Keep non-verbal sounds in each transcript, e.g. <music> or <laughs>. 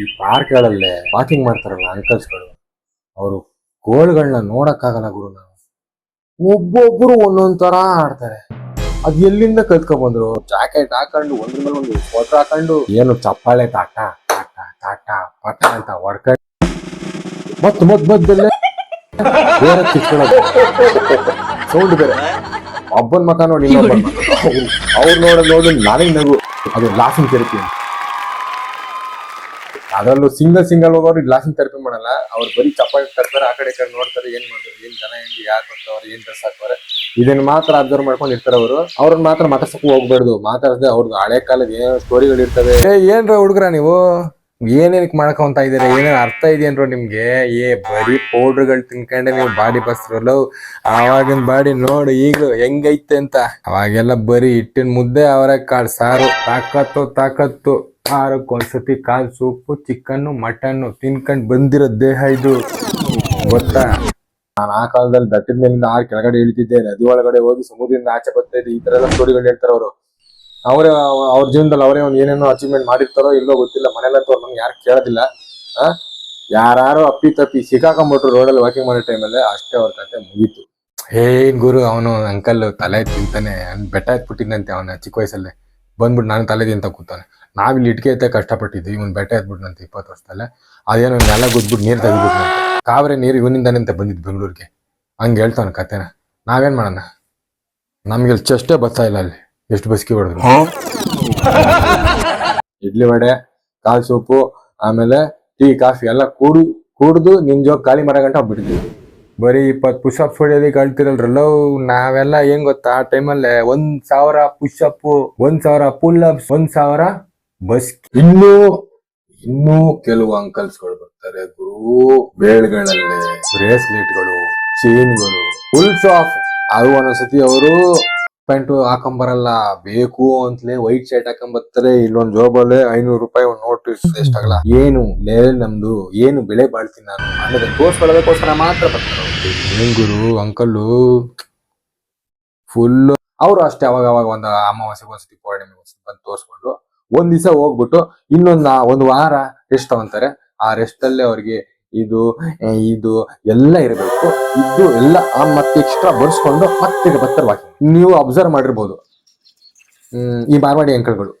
ಈ ಪಾರ್ಕ್ಗಳಲ್ಲೇ ವಾಕಿಂಗ್ ಮಾಡ್ತಾರಲ್ಲ ಅಂಕಲ್ಸ್ಗಳು. ಅವರು ಗೋಲ್ಗಳನ್ನ ನೋಡಕ್ಕಾಗಲ್ಲ ಗುರು ನಾವು. ಒಬ್ಬೊಬ್ರು ಒಂದೊಂದ್ ತರ ಆಡ್ತಾರೆ. ಅದ್ ಎಲ್ಲಿಂದ ಕಲ್ತ್ಕೊಂಡ್ ಬಂದ್ರು ಜಾಕೆಟ್ ಹಾಕೊಂಡು ಒಂದ್ರ ಮೇಲೆ ಒಂದು ಫೋಟೋ ಹಾಕೊಂಡು, ಏನು ಚಪ್ಪಾಳೆ ತಾಟ ತಾಟ ತಾಟ, ಪಟ ಅಂತ ಹೊಡ್ಕೊಂಡು ಮತ್ ಮದ್ ಮದ್ದಲ್ಲೇ ಬೇರೆ ಸೌಂಡ್ ಬೇರೆ. ಒಬ್ಬನ್ ಮಕ ನೋಡಿ ಅವ್ರು ನೋಡೋದು ನೋಡಿ ನನಗೆ ನಗು. ಅದು ಲಾಫಿಂಗ್ ಥೆರಪಿ ಅದರಲ್ಲೂ ಸಿಂಗಲ್ ಸಿಂಗಲ್ ಹೋಗೋರು ಗ್ಲಾಸಿಂಗ್ ಥೆರಪಿ ಮಾಡಲ್ಲ. ಅವ್ರು ಬರೀ ಚಪ್ಪಾಳೆ ತರ್ತಾರೆ, ಆ ಕಡೆ ಕಡೆ ನೋಡ್ತಾರೆ, ಏನ್ ಮಾಡ್ತಾರೆ, ಏನ್ ಜನ ಹೆಂಗೆ ಯಾರು ಬರ್ತಾವ್ರೆ, ಏನ್ ಡ್ರೆಸ್ ಹಾಕ್ತಾರೆ. ಇದನ್ನ ಮಾತ್ರ ಅಬ್ಸರ್ವ್ ಮಾಡ್ಕೊಂಡು ಇರ್ತಾರೆ ಅವರು. ಅವ್ರನ್ನ ಮಾತ್ರ ಮಾತಾಡ್ಸಕ್ ಹೋಗ್ಬಾರ್ದು. ಮಾತಾಡದೆ ಅವ್ರದ್ದು ಹಳೆ ಕಾಲದ ಏನೋ ಸ್ಟೋರಿಗಳು ಇರ್ತವೆ ಏನ್ರ ಹುಡುಗ್ರ ನೀವು? ಏನೇನಕ್ ಮಾಡ್ಕೊಂತ ಇದ್ದೀರಾ? ಏನೇನು ಅರ್ಥ ಇದೆಯನ್ರೋ ನಿಮಗೆ? ಏ, ಬರೀ ಪೌಡ್ರ್ಗಳು ತಿನ್ಕೊಂಡೆ ನೀವು ಬಾಡಿ ಬಸ್ರಲ್ಲೋ. ಆವಾಗಿನ ಬಾಡಿ ನೋಡು ಈಗಲೂ ಹೆಂಗೈತೆ ಅಂತ. ಅವಾಗೆಲ್ಲ ಬರೀ ಹಿಟ್ಟಿನ ಮುದ್ದೆ ಅವರೆಕಾಳು ಸಾರು. ತಾಕತ್ತು ತಾಕತ್ತು. ವಾರಕ್ಕೊಂದ್ಸತಿ ಕಾಲು ಸೂಪು, ಚಿಕನ್ನು, ಮಟನ್ನು ತಿನ್ಕೊಂಡು ಬಂದಿರೋ ದೇಹ ಇದು. ಗೊತ್ತಾ? ನಾನು ಆ ಕಾಲದಲ್ಲಿ ದಟ್ಟಿನ ಮೇಲಿಂದ ಆ ಕೆಳಗಡೆ ಇಳಿತಿದ್ದೆ ನದಿ ಒಳಗಡೆ ಹೋಗಿ ಸಮುದ್ರದಿಂದ ಆಚೆ ಬರ್ತಾ ಇದ್ದೆ. ಈ ತರ ಎಲ್ಲ ಸ್ಟೋರಿಗಳು ಹೇಳ್ತಾರೆ ಅವರು ಅವರೇ, ಅವ್ರ ಜೀವನದಲ್ಲಿ ಅವರೇ ಒಂದು ಏನೇನೋ ಅಚೀವ್ಮೆಂಟ್ ಮಾಡಿರ್ತಾರೋ ಇಲ್ಲೋ ಗೊತ್ತಿಲ್ಲ. ಮನೇಲಂತೂ ಅವ್ರು ನಮ್ಗೆ ಯಾರು ಕೇಳೋದಿಲ್ಲ. ಆ? ಯಾರು ಅಪ್ಪಿ ತಪ್ಪಿ ಸಿಕ್ಕಾಕೊಂಡ್ಬಿಟ್ರು ರೋಡಲ್ಲಿ ವಾಕಿಂಗ್ ಮಾಡೋ ಟೈಮಲ್ಲಿ ಅಷ್ಟೇ ಅವ್ರ ಕತೆ ಮುಗೀತು. ಏನ್ ಗುರು, ಅವನು ಅಂಕಲ್ ತಲೆ ತಿಂತಾನೆ. ಬೆಟ್ಟ ಎತ್ಬಿಟ್ಟಿದ್ದಂತೆ ಅವನ ಚಿಕ್ಕ ವಯಸ್ಸಲ್ಲೇ. ಬಂದ್ಬಿಟ್ಟು ನಾನು ತಲೆ ತಿಂತ ಕೂತಾನೆ. ನಾವಿಲ್ಲಿ ಇಟ್ಕೆ ಎತ್ತ ಕಷ್ಟಪಟ್ಟಿದ್ವಿ. ಇವನ್ ಬೆಟ್ಟ ಎತ್ಬಿಟ್ನಂತೆ ಇಪ್ಪತ್ತು ವರ್ಷದಲ್ಲೇ. ಅದೇನೋ ನೆಲ ಗುದ್ಬಿಟ್ಟು ನೀರು ತೆಗಿಬಿಟ್ಟು ಕಾವೇರಿ ನೀರು ಇವನಿಂದಾನೆ ಅಂತ ಬಂದಿದ್ದು ಬೆಂಗಳೂರಿಗೆ. ಹಂಗೆ ಹೇಳ್ತಾನೆ ಕತೆನ. ನಾವೇನು ಮಾಡೋಣ? ನಮಗೆ ಚಷ್ಟೇ ಬರ್ತಾ ಇಲ್ಲ ಅಲ್ಲಿ. ಎಷ್ಟು ಬಸ್ಕಿ ಹೊಡೆದ್ರು? <laughs> ಇಡ್ಲಿ ವಡೆ ಕಾಲ್ ಸೂಪು ಆಮೇಲೆ ಟೀ ಕಾಫಿ ಎಲ್ಲ ಕೂಡು ಕುಡ್ದು ನಿನ್ ಜೋಗ ಖಾಲಿ ಮರ ಗಂಟ ಹೋಗ್ಬಿಟ್ಟಿದ್ವಿ. ಬರೀ ಇಪ್ಪತ್ತು ಪುಷ್ ಅಪ್ ಹೊಡಿಯೋದಕ್ಕೆ ಅಳ್ತಿರಲ್ರಲ್ಲ ನಾವೆಲ್ಲ ಏನ್ ಗೊತ್ತಾ? ಆ ಟೈಮಲ್ಲೇ ಒಂದ್ ಸಾವಿರ ಪುಷಪ್ ಒಂದ್ ಸಾವಿರ ಪುಲ್ ಅಪ್ಸ್ ಒಂದ್ ಸಾವಿರ ಬಸ್ ಇನ್ನೂ ಇನ್ನೂ ಕೆಲವು ಅಂಕಲ್ಸ್ಗಳು ಬರ್ತಾರೆ ಗುರು. ಬೇಳ್ಗಳಲ್ಲಿ ಬ್ರೇಸ್ಲೆಟ್ಗಳು ಚೈನ್ಗಳು. ಫುಲ್ ಆಫ್ ಅದು ಒಂದೊಂದ್ಸತಿ ಅವರು ಪ್ಯಾಂಟು ಹಾಕೊಂಬರಲ್ಲ ಬೇಕು ಅಂತಲೇ ವೈಟ್ ಶರ್ಟ್ ಹಾಕೊಂಬರ್ತಾರೆ ಇಲ್ಲೊಂದ್ ಜೋಬಲ್ಲಿ ಐನೂರು ರೂಪಾಯಿ ಒಂದು ನೋಟ್ ಎಷ್ಟಾಗಲ್ಲ ಏನು ಲೆವೆಲ್ ನಮ್ದು ಏನು ಬೆಳೆ ಬಾಳ್ತೀನಿ ನಾನು? ಅನ್ನೋದನ್ನ ತೋರ್ಸ್ಕೊಳ್ಳೋದಕ್ಕೋಸ್ಕರ ಮಾತ್ರ ಬರ್ತಾರೆ. ಗುರು ಅಂಕಲ್ಲು ಫುಲ್ ಅವರು ಅಷ್ಟೇ ಅವಾಗ ಅವಾಗ ಒಂದು ಅಮಾವಾಸ್ಯೆ ಒಂದ್ಸತಿ ಪೌರ್ಣಿಮೆ ಒಂದ್ಸತಿ ಬಂದು ತೋರ್ಸ್ಕೊಂಡು ಒಂದ್ ದಿವಸ ಹೋಗ್ಬಿಟ್ಟು ಇನ್ನೊಂದ್ ಒಂದು ವಾರ ರೆಸ್ಟ್ ತಗೊಂತಾರೆ. ಆ ರೆಸ್ಟ್ ಅಲ್ಲೇ ಅವ್ರಿಗೆ ಇದು ಇದು ಎಲ್ಲ ಇರಬೇಕು. ಇದು ಎಲ್ಲ ಆ ಮತ್ತೆ ಎಕ್ಸ್ಟ್ರಾ ಬರ್ಸ್ಕೊಂಡು ಮತ್ತೆ ಬರ್ತಾರೆ ವಾಕಿಂಗ್ ನೀವು ಅಬ್ಸರ್ವ್ ಮಾಡಿರ್ಬೋದು. ಈ ಮಾರ್ವಾಡಿ ಅಂಕಲ್ಗಳು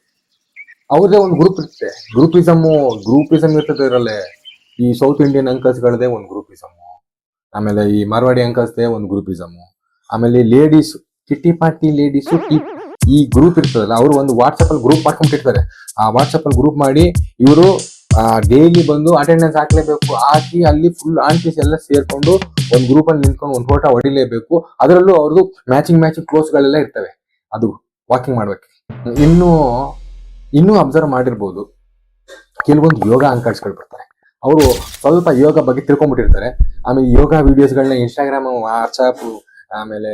ಅವ್ರದೇ ಒಂದು ಗ್ರೂಪ್ ಇರುತ್ತೆ. ಗ್ರೂಪಿಸಮ್ಮು ಗ್ರೂಪಿಸಮ್ ಇರ್ತದೆ ಇರಲ್ಲೇ ಈ ಸೌತ್ ಇಂಡಿಯನ್ ಅಂಕಲ್ಸ್ಗಳದೇ ಒಂದು ಗ್ರೂಪಿಸಮು ಆಮೇಲೆ ಈ ಮಾರ್ವಾಡಿ ಅಂಕಲ್ಸ್ದೇ ಒಂದು ಗ್ರೂಪಿಸಮ್ ಆಮೇಲೆ ಲೇಡೀಸ್ ಕಿಟ್ಟಿ ಪಾರ್ಟಿ ಲೇಡೀಸ್ ಈ ಗ್ರೂಪ್ ಇರ್ತದಲ್ಲ, ಅವರು ಒಂದು ವಾಟ್ಸಪ್ ಅಲ್ಲಿ ಗ್ರೂಪ್ ಮಾಡ್ಕೊಂಡಿರ್ತಾರೆ ಆ ವಾಟ್ಸಪ್ ಅಲ್ಲಿ ಗ್ರೂಪ್ ಮಾಡಿ ಇವರು ಡೈಲಿ ಬಂದು ಅಟೆಂಡೆನ್ಸ್ ಹಾಕ್ಲೇಬೇಕು. ಹಾಕಿ ಅಲ್ಲಿ ಫುಲ್ ಆಂಟೀಸ್ ಎಲ್ಲ ಸೇರ್ಕೊಂಡು ಒಂದು ಗ್ರೂಪ್ ಅಲ್ಲಿ ನಿಂತ್ಕೊಂಡು ಒಂದು ಫೋಟೋ ಹೊಡಿಲೇಬೇಕು. ಅದರಲ್ಲೂ ಅವ್ರದ್ದು ಮ್ಯಾಚಿಂಗ್ ಮ್ಯಾಚಿಂಗ್ ಕ್ಲೋಸ್ ಗಳೆಲ್ಲ ಇರ್ತವೆ. ಅದು ವಾಕಿಂಗ್ ಮಾಡ್ಬೇಕು. ಇನ್ನು ಇನ್ನೂ ಅಬ್ಸರ್ವ್ ಮಾಡಿರ್ಬೋದು. ಕೆಲವೊಂದು ಯೋಗ ಅಂಕರ್ಸ್ಗಳು ಬರ್ತಾರೆ. ಅವರು ಸ್ವಲ್ಪ ಯೋಗ ಬಗ್ಗೆ ತಿಳ್ಕೊಂಡ್ಬಿಟ್ಟಿರ್ತಾರೆ. ಆಮೇಲೆ ಯೋಗ ವಿಡಿಯೋಸ್ಗಳನ್ನ ಇನ್ಸ್ಟಾಗ್ರಾಮ್ ವಾಟ್ಸಾಪ್ ಆಮೇಲೆ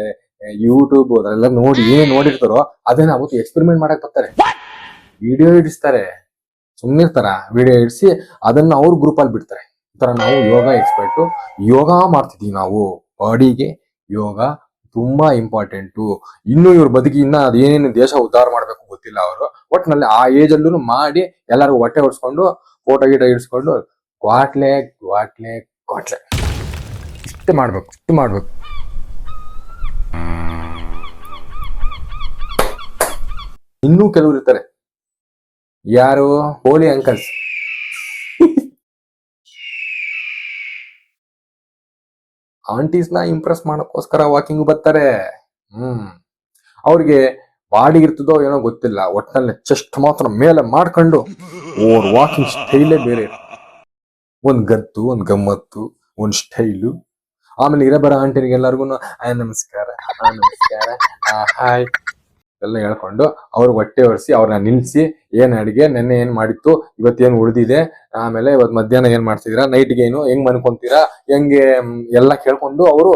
ಯೂಟ್ಯೂಬ್ ಅದೆಲ್ಲ ನೋಡಿ ಏನ್ ನೋಡಿರ್ತಾರೋ ಅದನ್ನ ಅವತ್ತು ಎಕ್ಸ್ಪೆರಿಮೆಂಟ್ ಮಾಡಕ್ ಬರ್ತಾರೆ. ವಿಡಿಯೋ ಇಡಿಸ್ತಾರೆ ಸುಮ್ಮನೆ ಇರ್ತಾರ ವಿಡಿಯೋ ಇಡಿಸಿ ಅದನ್ನ ಅವ್ರ ಗ್ರೂಪ್ ಅಲ್ಲಿ ಬಿಡ್ತಾರೆ. ಈ ನಾವು ಯೋಗ ಎಕ್ಸ್ಪರ್ಟ್ ಯೋಗ ಮಾಡ್ತಿದ್ದೀವಿ ನಾವು. ಬಾಡಿಗೆ ಯೋಗ ತುಂಬಾ ಇಂಪಾರ್ಟೆಂಟು ಇನ್ನು ಇವ್ರ ಬದುಕಿ ಇನ್ನ ಅದೇನೇನು ದೇಶ ಉದ್ಧಾರ ಮಾಡ್ಬೇಕು ಗೊತ್ತಿಲ್ಲ ಅವರು. ಒಟ್ನಲ್ಲಿ ಆ ಏಜ್ ಅಲ್ಲೂ ಮಾಡಿ ಎಲ್ಲರಿಗೂ ಹೊಟ್ಟೆ ಹೊಡ್ಸ್ಕೊಂಡು ಫೋಟೋ ಗೀಟ ಇಡಿಸ್ಕೊಂಡು, ಕ್ವಾಟ್ಲೆ ಕ್ವಾಟ್ಲೆ ಕ್ವಾಟ್ಲೆ. ಇಷ್ಟು ಮಾಡ್ಬೇಕು ಇಷ್ಟು ಮಾಡ್ಬೇಕು. ಇನ್ನೂ ಕೆಲವರು ಇರ್ತಾರೆ. ಯಾರು? ಹೋಲಿ ಅಂಕಲ್ಸ್ ಆಂಟೀಸ್ನ ಇಂಪ್ರೆಸ್ ಮಾಡೋಕ್ಕೋಸ್ಕರ ವಾಕಿಂಗ್ ಬರ್ತಾರೆ. ಹ್ಮ್. ಅವ್ರಿಗೆ ಬಾಡಿ ಇರ್ತದೋ ಏನೋ ಗೊತ್ತಿಲ್ಲ. ಒಟ್ಟಿನಲ್ಲಿ ಚೆಸ್ಟ್ ಮಾತ್ರ ಮೇಲೆ ಮಾಡ್ಕೊಂಡು ಓರ್ ವಾಕಿಂಗ್ ಸ್ಟೈಲೇ ಬೇರೆ. ಒಂದ್ ಗತ್ತು ಒಂದ್ ಗಮ್ಮತ್ತು ಒಂದ್ ಸ್ಟೈಲು ಆಮೇಲೆ ಇರಬರ ಆಂಟಿನಿಗೆ ಎಲ್ಲರಿಗೂ ಆ ನಮಸ್ಕಾರ ಆ ನಮಸ್ಕಾರ ಹಾಯ್. ಎಲ್ಲ ಹೇಳ್ಕೊಂಡು ಅವ್ರ ಹೊಟ್ಟೆ ಒರೆಸಿ ಅವ್ರನ್ನ ನಿಲ್ಸಿ, ಏನು ಅಡಿಗೆ, ನೆನ್ನೆ ಏನು ಮಾಡಿತ್ತು ಇವತ್ತೇನು ಉಳಿದಿದೆ, ಆಮೇಲೆ ಇವತ್ತು ಮಧ್ಯಾಹ್ನ ಏನು ಮಾಡ್ತಿದೀರಾ ನೈಟ್ಗೆ ಏನು, ಹೆಂಗ್ ಮನ್ಕೊಂತೀರಾ, ಹೆಂಗೆ ಎಲ್ಲ ಕೇಳ್ಕೊಂಡು ಅವರು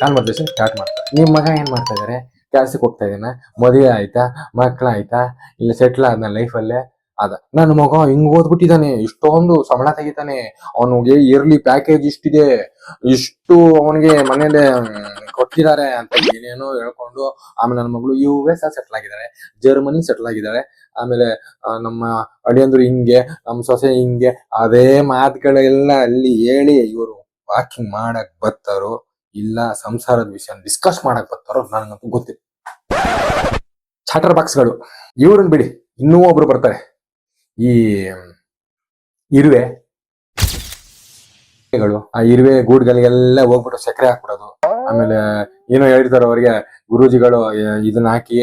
ಕಾನ್ವರ್ಸೇಷನ್ ಸ್ಟಾರ್ಟ್ ಮಾಡ್ತಾರೆ. ನಿಮ್ಮ ಮಗ ಏನು ಮಾಡ್ತಾ ಇದ್ದಾರೆ ಕೆಲಸಕ್ಕೆ ಹೋಗ್ತಾ ಇದ್ದೀನ ಮದುವೆ ಆಯ್ತಾ? ಮಕ್ಕಳಾಯ್ತಾ ಇಲ್ಲ ಸೆಟ್ಲ್ ಆದ್ನ ಲೈಫಲ್ಲೇ ಅದ ನನ್ನ ಮಗ ಹಿಂಗ್ ಓದ್ಬಿಟ್ಟಿದ್ದಾನೆ ಇಷ್ಟೊಂದು ಸಂಬಳ ತೆಗಿತಾನೆ. ಅವನಿಗೆ ಇಯರ್ಲಿ ಪ್ಯಾಕೇಜ್ ಇಷ್ಟಿದೆ. ಇಷ್ಟು ಅವನಿಗೆ ಮನೇಲಿ ಕೊಟ್ಟಿದ್ದಾರೆ ಅಂತ ಏನೇನೋ ಹೇಳ್ಕೊಂಡು ಆಮೇಲೆ ನನ್ನ ಮಗಳು ಯು ಎಸ್ ಸೆಟ್ಲ್ ಆಗಿದ್ದಾರೆ. ಜರ್ಮನಿ ಸೆಟ್ಲ್ ಆಗಿದ್ದಾರೆ. ಆಮೇಲೆ ನಮ್ಮ ಅಡಿಯಂದ್ರು ಹಿಂಗೆ, ನಮ್ಮ ಸೊಸೆ ಹಿಂಗೆ, ಅದೇ ಮಾತುಗಳೆಲ್ಲ ಅಲ್ಲಿ ಹೇಳಿ ಇವರು ವಾಕಿಂಗ್ ಮಾಡಕ್ ಬರ್ತಾರೋ ಇಲ್ಲ ಸಂಸಾರದ ವಿಷಯ ಡಿಸ್ಕಸ್ ಮಾಡಕ್ ಬರ್ತಾರೋ ನನಗಂತೂ ಗೊತ್ತಿಲ್ಲ. ಚಾಟರ್ ಬಾಕ್ಸ್ಗಳು ಇವ್ರನ್ನ ಬಿಡಿ. ಇನ್ನೂ ಒಬ್ರು ಬರ್ತಾರೆ. ಈ ಇರುವೆ ಆ ಇರುವೆ ಗೂಡ್ಗಳಿಗೆಲ್ಲ ಹೋಗ್ಬಿಟ್ಟು ಸಕ್ಕರೆ ಹಾಕ್ಬಿಡೋದು. ಆಮೇಲೆ ಏನೋ ಹೇಳ್ತಾರೆ ಅವ್ರಿಗೆ, ಗುರೂಜಿಗಳು ಇದನ್ನ ಹಾಕಿ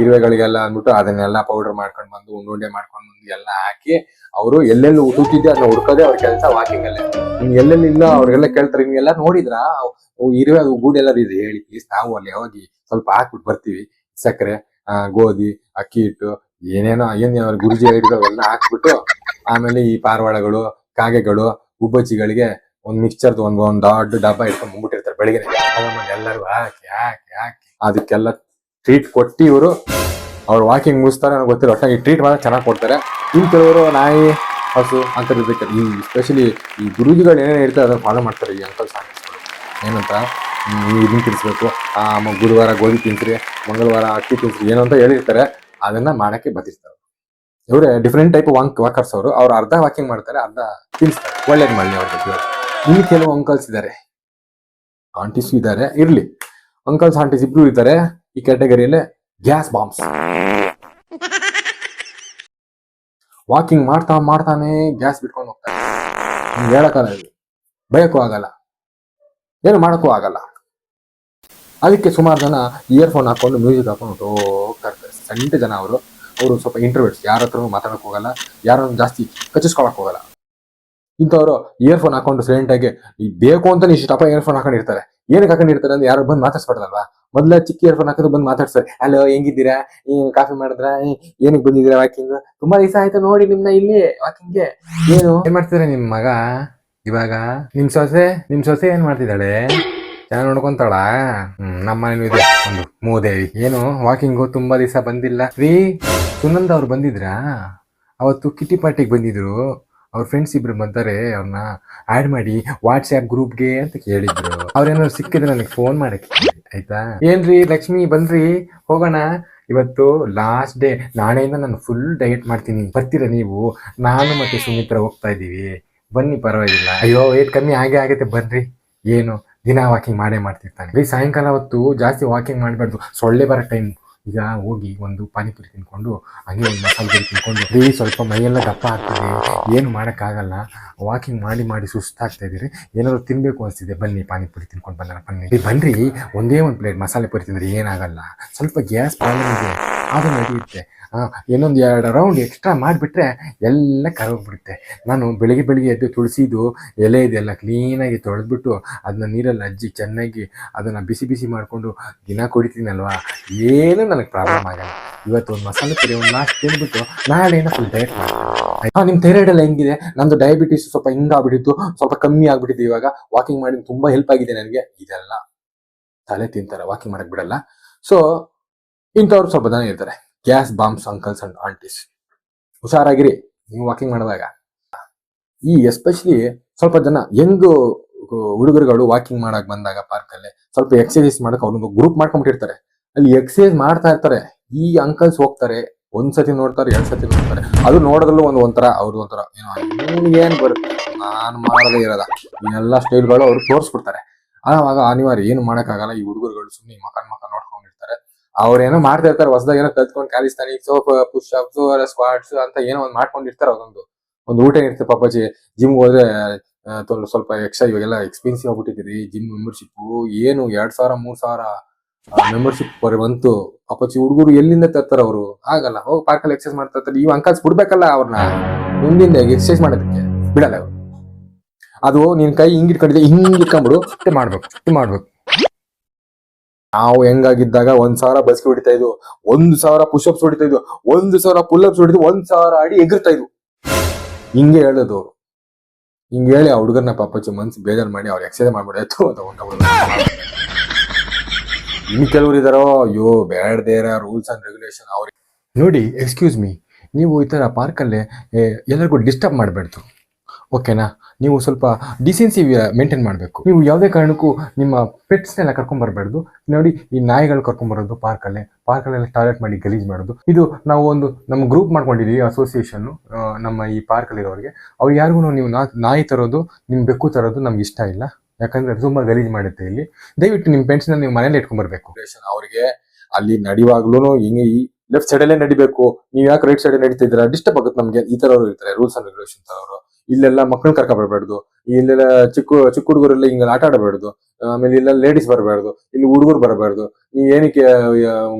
ಇರುವೆಗಳಿಗೆಲ್ಲ ಅಂದ್ಬಿಟ್ಟು ಅದನ್ನೆಲ್ಲ ಪೌಡರ್ ಮಾಡ್ಕೊಂಡು ಬಂದು, ಉಂಡುಂಡೆ ಮಾಡ್ಕೊಂಡು ಬಂದು ಎಲ್ಲ ಹಾಕಿ, ಅವರು ಎಲ್ಲೆಲ್ಲಿ ಹುಟ್ಟುತ್ತಿದ್ದೆ ಅದನ್ನ ಹುಡ್ಕೋದೇ ಅವ್ರ ಕೆಲಸ ವಾಕಿಂಗ್ ಅಲ್ಲೇ. ನಿಮ್ಗೆ ಎಲ್ಲೆಲ್ಲಿ ಇಲ್ಲ ಅವ್ರಿಗೆಲ್ಲ ಕೇಳ್ತಾರೆ, ನಿಮ್ಗೆಲ್ಲ ನೋಡಿದ್ರ? ಇರುವೆ ಗೂಡೆಲ್ಲ ಇದೆ, ಹೇಳಿ ಪ್ಲೀಸ್ ನಾವು ಅಲ್ಲಿ ಹೋಗಿ ಸ್ವಲ್ಪ ಹಾಕ್ಬಿಟ್ಟು ಬರ್ತೀವಿ. ಸಕ್ಕರೆ ಗೋಧಿ, ಅಕ್ಕಿ ಹಿಟ್ಟು ಏನೇನೋ ಏನ್ ಅವ್ರ ಗುರುಜಿ ಹೇಳಿದ್ರು ಎಲ್ಲ ಹಾಕ್ಬಿಟ್ಟು ಆಮೇಲೆ ಈ ಪಾರವಾಳಗಳು, ಕಾಗೆಗಳು, ಗುಬ್ಬಚ್ಚಿಗಳಿಗೆ ಒಂದ್ ಮಿಕ್ಸ್ಚರ್ ಒಂದ್ ಒಂದ್ ದೊಡ್ಡ ಡಬ್ಬ ಇಟ್ಕೊಂಡ್ ಬಂದ್ಬಿಟ್ಟಿರ್ತಾರೆ ಬೆಳಿಗ್ಗೆ ಎಲ್ಲರೂ ಹಾಕಿ ಹಾಕಿ ಹಾಕಿ. ಅದಕ್ಕೆಲ್ಲ ಟ್ರೀಟ್ ಕೊಟ್ಟು ಇವರು. ಅವ್ರು ವಾಕಿಂಗ್ ಮುಗಿಸ್ತಾರೆ ನನಗೆ ಗೊತ್ತಿಲ್ಲ, ಒಟ್ಟಾಗಿ ಟ್ರೀಟ್ ಮಾತ್ರ ಚೆನ್ನಾಗಿ ಕೊಡ್ತಾರೆ. ಇನ್ ಕೆಲವರು ನಾಯಿ, ಹಸು ಅಂತ ಇರ್ಬೇಕಾದ್ರೆ ಈ ಸ್ಪೆಷಲಿ ಈ ಗುರುಜಿಗಳು ಏನೇನು ಇರ್ತಾರೆ ಅದನ್ನು ಫಾಲೋ ಮಾಡ್ತಾರೆ, ಈ ಅಂಕಲ್ ಸಾಂಗ್ಸ್ಗಳು ಏನಂತ? ಇದನ್ನ ಆ ಗುರುವಾರ ಗೋಧಿ ತಿಂತೀರಿ ಮಂಗಳವಾರ ಅಕ್ಕಿ ತಿಂತೀರಿ ಏನು ಅಂತ ಹೇಳಿರ್ತಾರೆ. ಅದನ್ನ ಮಾಡಕ್ಕೆ ಬದಿರ್ತಾರೆ. ಇವ್ರೆ ಡಿಫ್ರೆಂಟ್ ಟೈಪ್ ವಾಂಕ್ ವಾಕರ್ಸ್ ಅವರು, ಅವ್ರು ಅರ್ಧ ವಾಕಿಂಗ್ ಮಾಡ್ತಾರೆ, ಅರ್ಧ ತಿನ್ಸ್ತಾರೆ. ಒಳ್ಳೇದು ಮಾಡಲಿ ಅವ್ರ ಜೊತೆ ಇನ್ನು ಕೆಲವು ಅಂಕಲ್ಸ್ ಇದ್ದಾರೆ ಆಂಟಿಸ್ ಇದ್ದಾರೆ ಇರ್ಲಿ. ಅಂಕಲ್ಸ್ ಆಂಟಿಸ್ ಇಬ್ರು ಇದ್ದಾರೆ ಈ ಕ್ಯಾಟಗರಿಯಲ್ಲಿ ಗ್ಯಾಸ್ ಬಾಂಬ್ಸ್ ವಾಕಿಂಗ್ ಮಾಡ್ತಾ ಮಾಡ್ತಾನೆ ಗ್ಯಾಸ್ ಬಿಟ್ಕೊಂಡು ಹೋಗ್ತಾರೆ. ಹೇಳಕ್ಕಾಗಲ್ಲ ಬಯಕ್ಕೂ ಆಗಲ್ಲ. ಏನು ಮಾಡೋಕ್ಕೂ ಆಗಲ್ಲ. ಅದಕ್ಕೆ ಸುಮಾರು ಜನ ಇಯರ್ಫೋನ್ ಹಾಕೊಂಡು ಮ್ಯೂಸಿಕ್ ಹಾಕೊಂಡು ಹೋಗ್ತಾ ಸಣ್ಣ ಜನ ಅವರು ಅವರು ಸ್ವಲ್ಪ ಇಂಟರ್ವ್ಯೂಟ್ಸ್ ಯಾರ ಮಾತಾಡಕ್ ಹೋಗಲ್ಲ, ಯಾರನ್ನು ಜಾಸ್ತಿ ಕಚ್ಚಿಸ್ಕೊಳಕ್ ಹೋಗಲ್ಲ. ಇಂಥವ್ರು ಇಯರ್ಫೋನ್ ಹಾಕೊಂಡು ಸೈಲೆಂಟ್ ಆಗಿ ಬೇಕು ಅಂತ ಇಷ್ಟಪ್ಪ ಇಯರ್ಫೋನ್ ಹಾಕೊಂಡಿರ್ತಾರೆ. ಏನಕ್ಕೆ ಹಾಕೊಂಡಿರ್ತಾರೆ? ಅಂದ್ರೆ ಯಾರು ಬಂದು ಮಾತಾಡ್ಸ್ಬಾರ್ದಲ್ವಾ? ಮೊದ್ಲ ಚಿಕ್ಕ ಇಯರ್ಫೋನ್ ಹಾಕಿದ್ರೆ ಬಂದು ಮಾತಾಡ್ತಾರೆ ಹಲೋ ಹೆಂಗಿದ್ದೀರಾ? ಕಾಫಿ ಮಾಡಿದ್ರ? ಏನಕ್ಕೆ ಬಂದಿದ್ದೀರಾ ವಾಕಿಂಗ್ ತುಂಬಾ ದಿವಸ ಆಯ್ತು ನೋಡಿ ನಿಮ್ನ ಇಲ್ಲಿ ವಾಕಿಂಗ್ಗೆ ಏನು? ಏನ್ ಮಾಡ್ತಿದ್ರೆ ನಿಮ್ ಮಗ? ಇವಾಗ? ನಿಮ್ ಸೊಸೆ? ನಿಮ್ ಸೊಸೆ ಏನ್ ಮಾಡ್ತಿದ್ದಾಳೆ? ಚೆನ್ನಾಗಿ ನೋಡ್ಕೊಂತಾಳ? ಹ್ಮ್, ನಮ್ಮ ಮನೇನು ಇದೆ. ಒಂದು ಮೂದೇವಿ. ಏನು ವಾಕಿಂಗು ತುಂಬಾ ದಿವಸ ಬಂದಿಲ್ಲ. ರೀ, ಸುನಂದ ಅವ್ರು ಬಂದಿದ್ರಾ? ಅವತ್ತು ಕಿಟಿ ಪಾರ್ಟಿಗೆ ಬಂದಿದ್ರು. ಅವ್ರ ಫ್ರೆಂಡ್ಸ್ ಇಬ್ರು ಬಂತಾರೆ ಅವ್ರನ್ನ ಆಡ್ ಮಾಡಿ ವಾಟ್ಸ್ಆ್ಯಪ್ ಗ್ರೂಪ್ಗೆ ಅಂತ ಕೇಳಿದ್ರು. ಅವ್ರೇನಾದ್ರು ಸಿಕ್ಕಿದ್ರೆ ನನಗೆ ಫೋನ್ ಮಾಡಕ್ಕೆ ಆಯ್ತಾ? ಏನ್ರಿ, ಲಕ್ಷ್ಮಿ, ಬನ್ರಿ, ಹೋಗೋಣ? ಇವತ್ತು ಲಾಸ್ಟ್ ಡೇ ನಾಳೆಯಿಂದ ನಾನು ಫುಲ್ ಡಯಟ್ ಮಾಡ್ತೀನಿ. ಬರ್ತೀರಾ ನೀವು? ನಾನು ಮತ್ತೆ ಸುಮಿತ್ರ ಹೋಗ್ತಾ ಇದ್ದೀವಿ. ಬನ್ನಿ, ಪರವಾಗಿಲ್ಲ. ಅಯ್ಯೋ ವೇಟ್ ಕಮ್ಮಿ ಆಗೇ ಆಗುತ್ತೆ. ಬನ್ರಿ. ಏನು? ದಿನ ವಾಕಿಂಗ್ ಮಾಡೇ ಮಾಡ್ತಿರ್ತಾನೆ. ಈ ಸಾಯಂಕಾಲ ಹೊತ್ತು ಜಾಸ್ತಿ ವಾಕಿಂಗ್ ಮಾಡಬಾರ್ದು. ಸೊಳ್ಳೆ ಬರೋ ಟೈಮ್ ಈಗ ಹೋಗಿ ಒಂದು ಪಾನಿಪುರಿ ತಿನ್ಕೊಂಡು ಹಂಗೆ ಒಂದು ಮಸಾಲೆ ಪುರಿ ತಿನ್ಕೊಂಡು ಬರೀ ಸ್ವಲ್ಪ ಮೈಯೆಲ್ಲ ದಪ್ಪ ಆಗ್ತದೆ. ಏನು ಮಾಡೋಕ್ಕಾಗಲ್ಲ. ವಾಕಿಂಗ್ ಮಾಡಿ ಮಾಡಿ ಸುಸ್ತಾಗ್ತಾ ಇದ್ದೀರಿ. ಏನಾದರೂ ತಿನ್ನಬೇಕು ಅನಿಸ್ತಿದೆ. ಬನ್ನಿ ಪಾನಿಪುರಿ ತಿನ್ಕೊಂಡು ಬಂದಲ್ಲ ಬನ್ನಿ. ಏ, ಬನ್ರಿ ಒಂದೇ ಒಂದು ಪ್ಲೇಟ್ ಮಸಾಲೆ ಪುರಿ ತಿಂದರೆ ಏನಾಗಲ್ಲ. ಸ್ವಲ್ಪ ಗ್ಯಾಸ್ ಪ್ರಾಬ್ಲಮ್ ಇದೆ. ಅದು ನಡೆಯುತ್ತೆ. ಇನ್ನೊಂದು ಎರಡು ರೌಂಡ್ ಎಕ್ಸ್ಟ್ರಾ ಮಾಡಿಬಿಟ್ರೆ ಎಲ್ಲ ಕರೋಗ್ಬಿಡುತ್ತೆ. ನಾನು ಬೆಳಿಗ್ಗೆ ಬೆಳಿಗ್ಗೆ ಎದ್ದು ತುಳಸಿದು ಎಲೆ ಇದೆಲ್ಲ ಕ್ಲೀನಾಗಿ ತೊಳೆದ್ಬಿಟ್ಟು ಅದನ್ನ ನೀರಲ್ಲಿ ಅಜ್ಜಿ ಚೆನ್ನಾಗಿ ಅದನ್ನು ಬಿಸಿ ಬಿಸಿ ಮಾಡಿಕೊಂಡು ದಿನ ಕುಡಿತೀನಲ್ವಾ? ಏನೂ ನನಗೆ ಪ್ರಾಬ್ಲಮ್ ಆಗಲ್ಲ. ಇವತ್ತು ಒಂದು ಮಸಾಲೆ ಪುರಿ ಒಂದು ನಾಲ್ಕು ತಿಂದ್ಬಿಟ್ಟು ನಾಳೆಯಿಂದ ಫುಲ್ ಡಯಟ್ ಮಾಡ್ತೀನಿ. ಹಾಂ ನಿಮ್ಮ ಥೈರಾಯ್ಡ್ ಎಲ್ಲ ಹೆಂಗಿದೆ? ನಂದು ಡಯಾಬಿಟಿಸ್ ಸ್ವಲ್ಪ ಹಿಂಗಾಗ್ಬಿಟ್ಟಿತ್ತು ಸ್ವಲ್ಪ ಕಮ್ಮಿ ಆಗ್ಬಿಟ್ಟಿದ್ದು ಇವಾಗ. ವಾಕಿಂಗ್ ಮಾಡಿ ತುಂಬ ಹೆಲ್ಪ್ ಆಗಿದೆ ನನಗೆ. ಇದೆಲ್ಲ ತಲೆ ತಿಂತಾರೆ ವಾಕಿಂಗ್ ಮಾಡೋಕ್ಕೆ ಬಿಡಲ್ಲ. ಸೊ ಇಂಥವ್ರು ಸ್ವಲ್ಪ ಜನ ಇರ್ತಾರೆ. Gas bombs, uncles and aunties. ಹುಷಾರಾಗಿರಿ, ನೀವು ವಾಕಿಂಗ್ ಮಾಡಿದಾಗ ಈ ಎಸ್ಪೆಷಲಿ ಸ್ವಲ್ಪ ಜನ ಯಂಗ್ ಹುಡುಗರುಗಳು ವಾಕಿಂಗ್ ಮಾಡಕ್ ಬಂದಾಗ ಪಾರ್ಕ್ ಅಲ್ಲಿ ಸ್ವಲ್ಪ ಎಕ್ಸರ್ಸೈಸ್ ಮಾಡಕ್ ಅವ್ರೊಂದು ಗ್ರೂಪ್ ಮಾಡ್ಕೊಂಡ್ಬಿಟ್ಟಿರ್ತಾರೆ ಅಲ್ಲಿ ಎಕ್ಸರ್ಸೈಸ್ ಮಾಡ್ತಾ ಇರ್ತಾರೆ. ಈ ಅಂಕಲ್ಸ್ ಹೋಗ್ತಾರೆ ಒಂದ್ ಸತಿ ನೋಡ್ತಾರೆ ಎರಡ್ ಸತಿ ನೋಡ್ತಾರೆ. ಅದು ನೋಡೋದ್ರಲ್ಲೂ ಒಂದು ಒಂಥರ ಅವ್ರದ್ದು ಒಂಥರ, ಏನೋ ಏನ್ ಬರುತ್ತೆ. ನಾನು ಮಾಡದೇ ಇರೋದ ಎಲ್ಲ ಸ್ಟೈಲ್ಗಳು ಅವ್ರು ತೋರಿಸ್ಬಿಡ್ತಾರೆ. ಆವಾಗ ಅನಿವಾರ್ಯ, ಏನು ಮಾಡೋಕ್ಕಾಗಲ್ಲ. ಈ ಹುಡುಗರುಗಳು ಸುಮ್ಮನೆ ಮಕನ್ ನೋಡ್ಕೊಂಡಿರ್ತಾರೆ ಅವ್ರೇನೋ ಮಾಡ್ತಾ ಇರ್ತಾರೆ, ಹೊಸದಾಗ ಏನೋ ಕಲ್ತ್ಕೊಂಡು calisthenics push ups squats ಅಂತ ಏನೋ ಒಂದ್ ಮಾಡ್ಕೊಂಡಿರ್ತಾರೆ ಅದೊಂದು ಒಂದು ಊಟ ಇರುತ್ತೆ ಪಾಪಾಜಿ. ಜಿಮ್ ಹೋದ್ರೆ ಸ್ವಲ್ಪ ಎಕ್ಸ್ಟ್ರಾ ಇವಾಗೆಲ್ಲ ಎಕ್ಸ್ಪೆನ್ಸಿವ್ ಆಗ್ಬಿಟ್ಟಿದ್ರಿ. ಜಿಮ್ ಮೆಂಬರ್ಶಿಪ್ ಏನು ಎರಡ್ ಸಾವಿರ, ಮೂರ್ ಸಾವಿರ ಮೆಂಬರ್ಶಿಪ್ ಬರ ಬಂತು. ಪಾಪಾಚಿ ಹುಡುಗರು ಎಲ್ಲಿಂದ ತರ್ತಾರ ಅವರು? ಆಗಲ್ಲ, ಹೋಗಿ ಪಾರ್ಕಲ್ಲಿ ಎಕ್ಸರ್ಸೈಸ್ ಮಾಡ್ತಾ ಇರ್ತಾರೆ. ಇವ್ ಅಂಕಲ್ಸ್ ಬಿಡ್ಬೇಕಲ್ಲ ಅವ್ರನ್ನ ಮುಂದಿಂದ ಎಕ್ಸೈಸ್ ಮಾಡೋದಕ್ಕೆ. ಬಿಡಲ್ಲ ಅದು ನಿನ್ ಕೈ ಹಿಂಗ್ ಇಟ್ಕೊಂಡಿದ್ದೆ ಹಿಂಗ್ ಇಟ್ಕೊಂಡ್ಬಿಡು ಮಾಡ್ಬೇಕು ಮಾಡ್ಬೇಕು. ನಾವು ಹೆಂಗಾಗಿದ್ದಾಗ ಒಂದ್ ಸಾವಿರ ಬಸ್ಗೆ ಹೊಡಿತಾ ಇದ್ವು, ಒಂದ್ ಸಾವಿರ ಪುಷಪ್ಸ್ ಹೊಡಿತಾ ಇದ್ವು, ಒಂದ್ ಸಾವಿರ ಪುಲ್ಅಪ್ಸ್ ಹೊಡಿದ್ವು ಒಂದ್ ಸಾವಿರ ಅಡಿ ಎಗರ್ತಾ ಇದ್ವು. ಹಿಂಗೆ ಹೇಳೋದು ಅವರು. ಹಿಂಗೆ ಹೇಳಿ ಆ ಹುಡುಗರ್ನ ಪಾಪಚ್ಚಿ ಮನ್ಸು ಬೇಜಾರು ಮಾಡಿ ಅವ್ರು ಎಕ್ಸೈಸ್ ಮಾಡ್ಬಿಡಾಯ್ತು ಅಂತ. ಇನ್ನು ಕೆಲವರು ಇದಾರೋ, ಅಯ್ಯೋ ಬೇಡದೇರ ರೂಲ್ಸ್ ಅಂಡ್ ರೆಗ್ಯುಲೇಷನ್ ಅವ್ರಿಗೆ. ನೋಡಿ ಎಕ್ಸ್ಕ್ಯೂಸ್ ಮೀ ನೀವು ಈ ಥರ ಪಾರ್ಕಲ್ಲಿ ಎಲ್ಲರಿಗೂ ಡಿಸ್ಟರ್ಬ್ ಮಾಡಬೇಡ್ದು ಓಕೆನಾ? ನೀವು ಸ್ವಲ್ಪ ಡಿಸೆನ್ಸಿ ಮೇಂಟೈನ್ ಮಾಡಬೇಕು. ನೀವು ಯಾವುದೇ ಕಾರಣಕ್ಕೂ ನಿಮ್ಮ ಪೆಟ್ಸ್ನೆಲ್ಲ ಕರ್ಕೊಂಬರ್ಬಾರ್ದು ನೋಡಿ, ಈ ನಾಯಿಗಳು ಕರ್ಕೊಂಬರೋದು ಪಾರ್ಕಲ್ಲೇ ಪಾರ್ಕಲ್ಲೆಲ್ಲ ಟಾಯ್ಲೆಟ್ ಮಾಡಿ ಗಲೀಜ್ ಮಾಡೋದು. ಇದು ನಾವು ಒಂದು ನಮ್ಮ ಗ್ರೂಪ್ ಮಾಡ್ಕೊಂಡಿದ್ದೀವಿ ಅಸೋಸಿಯೇಷನ್ ನಮ್ಮ ಈ ಪಾರ್ಕಲ್ಲಿರೋರಿಗೆ ಅವ್ರು ಯಾರಿಗೂ ನೀವು ನಾಯಿ ತರೋದು ನಿಮ್ಮ ಬೆಕ್ಕು ತರೋದು ನಮ್ಗೆ ಇಷ್ಟ ಇಲ್ಲ. ಯಾಕಂದ್ರೆ ತುಂಬಾ ಗಲೀಜ್ ಮಾಡುತ್ತೆ ಇಲ್ಲಿ. ದಯವಿಟ್ಟು ನಿಮ್ಮ ಪೆಟ್ಸ್ನ ನೀವು ಮನೇಲಿ ಇಟ್ಕೊಂಡ್ಬರ್ಬೇಕು ಅವರಿಗೆ ಅಲ್ಲಿ ನಡೆಯುವಾಗ್ಲೂ ಹಿಂಗೆ ಈ ಲೆಫ್ಟ್ ಸೈಡಲ್ಲೇ ನಡಿಬೇಕು. ನೀವು ಯಾಕೆ ರೈಟ್ ಸೈಡ್ ನಡೀತಾ ಇದ್ದೀರಾ? ಡಿಸ್ಟರ್ಬ್ ಆಗುತ್ತೆ ನಮಗೆ. ಈ ಥರವ್ರು ಇರ್ತಾರೆ ರೂಲ್ಸ್ ಅಂಡ್ ರೆಗ್ಯುಲೇಷನ್ ಅವರು. ಇಲ್ಲೆಲ್ಲ ಮಕ್ಕಳನ್ನ ಕರ್ಕ ಬರಬಾರ್ದು. ಇಲ್ಲೆಲ್ಲ ಚಿಕ್ಕ ಚಿಕ್ಕ ಹುಡುಗರೆಲ್ಲ ಹಿಂಗೆ ಆಟ ಆಡಬಾರ್ದು. ಆಮೇಲೆ ಇಲ್ಲ ಲೇಡೀಸ್ ಬರಬಾರ್ದು. ಇಲ್ಲಿ ಹುಡುಗರು ಬರಬಾರ್ದು. ನೀವು ಏನಕ್ಕೆ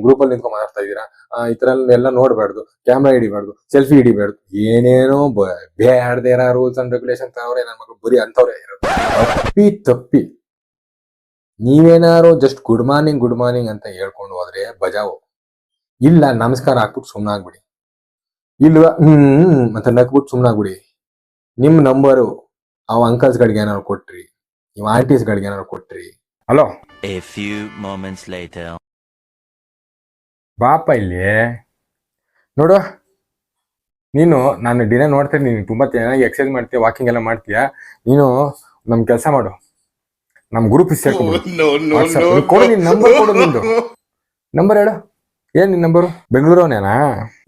ಗ್ರೂಪ್ ಅಲ್ಲಿ ನಿಂತ್ಕೊಂಡು ಮಾತಾಡ್ತಾ ಇದ್ದೀರಾ? ಈ ತರ ಎಲ್ಲ ನೋಡಬಾರ್ದು. ಕ್ಯಾಮ್ರಾ ಹಿಡಿಬಾರ್ದು. ಸೆಲ್ಫಿ ಹಿಡಿಬಾರ್ದು. ಏನೇನೋ ಬೇಡದೇ ಇರೋ ರೂಲ್ಸ್ ಅಂಡ್ ರೆಗ್ಯುಲೇಷನ್ ತರವ್ರೆ ನನ್ನ ಮಕ್ಕಳು ಬರೀ ಅಂತವ್ರೆ ತಪ್ಪಿ ತಪ್ಪಿ. ನೀವೇನಾರು just good morning good morning ಅಂತ ಹೇಳ್ಕೊಂಡು ಹೋದ್ರೆ ಬಜಾವು. ಇಲ್ಲ, ನಮಸ್ಕಾರ ಹಾಕ್ಬಿಟ್ಟು ಸುಮ್ಮನಾಗ್ಬಿಡಿ ಇಲ್ವಾ? ಹ್ಮ್ ಅಂತ ನಕ್ಬಿಟ್ಟು ಸುಮ್ಮನಾಗ್ಬಿಡಿ ನಿಮ್ ನಂಬರು ಅವ ಅಂಕಲ್ಸ್ ಗಳಿಗೆ ಏನಾದ್ರು ಕೊಟ್ರಿ ನೀವು ಆಂಟೀಸ್ ಗಳಿಗೆ ಏನಾದ್ರು ಕೊಟ್ರಿ. Hello a few moments later. ಬಾಪ ಇಲ್ಲಿ. ನೋಡು ನೀನು ನಾನು ದಿನ ನೋಡ್ತೀನಿ ನೀನು ತುಂಬಾ ಚೆನ್ನಾಗಿ ಎಕ್ಸರ್ಸೈಸ್ ಮಾಡ್ತೀಯ ವಾಕಿಂಗ್ ಎಲ್ಲ ಮಾಡ್ತೀಯ ನೀನು ನಮ್ ಕೆಲಸ ಮಾಡು. ನಮ್ ಗ್ರೂಪ್ ಸೇರ್ಕೊಂಡು ಕೊಡು ನಿನ್ ನಂಬರ್ ಕೊಡು ನಿಂದು. ನಂಬರ್ ಹೇಳು. ಏನ್ ನಿನ್ ನಂಬರು ಬೆಂಗಳೂರವನೇನಾ?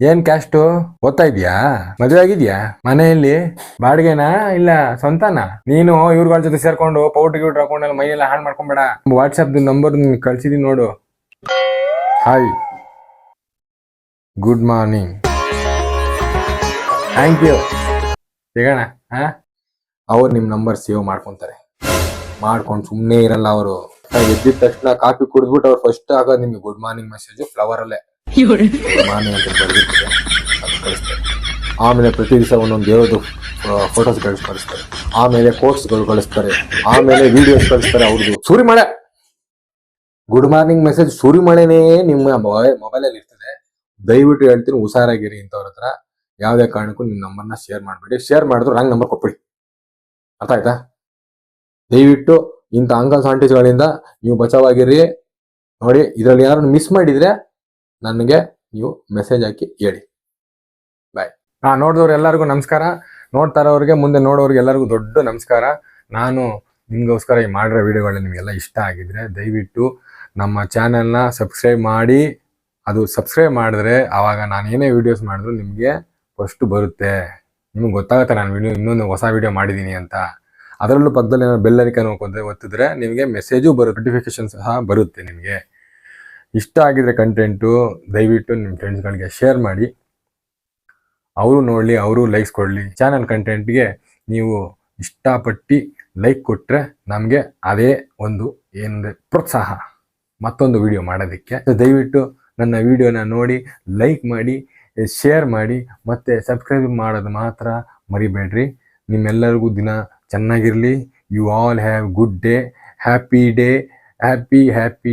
ಏನ್ ಕ್ಯಾಸ್ಟು ಓದ್ತಾ ಇದೀಯಾ? ಮದುವೆ ಆಗಿದ್ಯಾ? ಮನೆಯಲ್ಲಿ? ಬಾಡಿಗೆನಾ? ಇಲ್ಲ, ಸ್ವಂತನಾ? ನೀನು ಇವ್ರಗಳ ಜೊತೆ ಸೇರ್ಕೊಂಡು ಪೌಡ್ರ್ ಗಿೌಡ್ರ್ ಹಾಕೊಂಡೆಲ್ಲ ಮೈಯೆಲ್ಲ ಹಾಳು ಮಾಡ್ಕೊಂಬೇಡ. ವಾಟ್ಸಪ್ ನಂಬರ್ ಕಳ್ಸಿದೀನಿ ನೋಡು. Hi good morning thank you ಸಿಗೋಣ, ಹಾ? ಅವ್ರು ನಿಮ್ ನಂಬರ್ ಸೇವ್ ಮಾಡ್ಕೊತಾರೆ. ಮಾಡ್ಕೊಂಡು ಸುಮ್ಮನೆ ಇರಲ್ಲ ಅವರು. ಎದ್ದಿದ ತಕ್ಷಣ ಕಾಫಿ ಕುಡಿದ್ಬಿಟ್ಟು ಅವ್ರು ಫಸ್ಟ್ ಆಗ ನಿಮ್ಗೆ ಗುಡ್ ಮಾರ್ನಿಂಗ್ ಮೆಸೇಜ್ ಫ್ಲವರ್ ಅಲ್ಲೇ. ಗುಡ್ ಮಾರ್ನಿಂಗ್ ಅಂತ ಬರ್ದಿರ್ತಾರೆ. ಅದು ಕಳಿಸ್ತಾರೆ. ಆಮೇಲೆ ಪ್ರತಿ ದಿವಸ ಒಂದೊಂದು ದೇವರದು ಫೋಟೋಸ್ ಕಳಿಸ್ತಾರೆ. ಆಮೇಲೆ ಕೋಟ್ಸ್ಗಳು ಕಳಿಸ್ತಾರೆ. ಆಮೇಲೆ ವಿಡಿಯೋಸ್ ಕಳಿಸ್ತಾರೆ ಅವ್ರದ್ದು ಸೂರಿ ಮಳೆ ಗುಡ್ ಮಾರ್ನಿಂಗ್ ಮೆಸೇಜ್ ಸೂರಿ ಮಳೆನೇ ನಿಮ್ಮ ಮೊಬೈಲ್ ಅಲ್ಲಿ ಇರ್ತದೆ. ದಯವಿಟ್ಟು ಹೇಳ್ತೀನಿ ಹುಷಾರಾಗಿರಿ ಇಂಥವ್ರ ಹತ್ರ. ಯಾವುದೇ ಕಾರಣಕ್ಕೂ ನಿಮ್ಮ ನಂಬರ್ನ ಶೇರ್ ಮಾಡಬೇಡಿ. ಶೇರ್ ಮಾಡಿದ್ರು ರಾಂಗ್ ನಂಬರ್ ಕೊಟ್ಬಿಡಿ. ಅರ್ಥ ಆಯ್ತಾ? ದಯವಿಟ್ಟು ಇಂಥ ಅಂಕಲ್ಸ್ ಆಂಟೀಸ್ಗಳಿಂದ ನೀವು ಬಚಾವಾಗಿರಿ ನೋಡಿ, ಇದರಲ್ಲಿ ಏನಾದ್ರು ಮಿಸ್ ಮಾಡಿದ್ರೆ ನನಗೆ ನೀವು ಮೆಸೇಜ್ ಹಾಕಿ ಹೇಳಿ. ಬಾಯ್ ಹಾಂ ನೋಡಿದವ್ರು ಎಲ್ಲರಿಗೂ ನಮಸ್ಕಾರ. ನೋಡ್ತಾ ಇರೋರಿಗೆ, ಮುಂದೆ ನೋಡೋರಿಗೆ ಎಲ್ಲರಿಗೂ ದೊಡ್ಡ ನಮಸ್ಕಾರ. ನಾನು ನಿಮಗೋಸ್ಕರ ಈ ಮಾಡಿರೋ ವಿಡಿಯೋಗಳು ನಿಮಗೆಲ್ಲ ಇಷ್ಟ ಆಗಿದ್ರೆ ದಯವಿಟ್ಟು ನಮ್ಮ ಚಾನೆಲ್ನ ಸಬ್ಸ್ಕ್ರೈಬ್ ಮಾಡಿ. ಅದು ಸಬ್ಸ್ಕ್ರೈಬ್ ಮಾಡಿದ್ರೆ ಆವಾಗ ನಾನು ಏನೇ ವೀಡಿಯೋಸ್ ಮಾಡಿದ್ರು ನಿಮಗೆ ಫಸ್ಟು ಬರುತ್ತೆ. ನಿಮ್ಗೆ ಗೊತ್ತಾಗುತ್ತೆ ನಾನು ವಿಡಿಯೋ ಇನ್ನೊಂದು ಹೊಸ ವಿಡಿಯೋ ಮಾಡಿದ್ದೀನಿ ಅಂತ. ಅದರಲ್ಲೂ ಪಕ್ಕದಲ್ಲಿ ಏನಾದ್ರು ಬೆಲ್ ನೋಡ್ಕೊಂಡ್ರೆ ಒತ್ತಿದ್ರೆ ನಿಮಗೆ ಮೆಸೇಜು ಬರುತ್ತೆ ನೋಟಿಫಿಕೇಶನ್ ಸಹ ಬರುತ್ತೆ ನಿಮಗೆ. ಇಷ್ಟ ಆಗಿದ್ರೆ ಕಂಟೆಂಟು ದಯವಿಟ್ಟು ನಿಮ್ಮ ಫ್ರೆಂಡ್ಸ್ಗಳಿಗೆ ಶೇರ್ ಮಾಡಿ. ಅವರು ನೋಡಲಿ ಅವರು ಲೈಕ್ಸ್ ಕೊಡಲಿ. ಚಾನಲ್ ಕಂಟೆಂಟ್ಗೆ ನೀವು ಇಷ್ಟಪಟ್ಟು ಲೈಕ್ ಕೊಟ್ಟರೆ ನಮಗೆ ಅದೇ ಒಂದು ಏನಂದರೆ ಪ್ರೋತ್ಸಾಹ. ಮತ್ತೊಂದು ವಿಡಿಯೋ ಮಾಡೋದಕ್ಕೆ. ದಯವಿಟ್ಟು ನನ್ನ ವಿಡಿಯೋನ ನೋಡಿ ಲೈಕ್ ಮಾಡಿ ಶೇರ್ ಮಾಡಿ, ಮತ್ತು ಸಬ್ಸ್ಕ್ರೈಬ್ ಮಾಡೋದು ಮಾತ್ರ ಮರಿಬೇಡ್ರಿ. ನಿಮ್ಮೆಲ್ಲರಿಗೂ ದಿನ ಚೆನ್ನಾಗಿರಲಿ. You all have good day happy day happy happy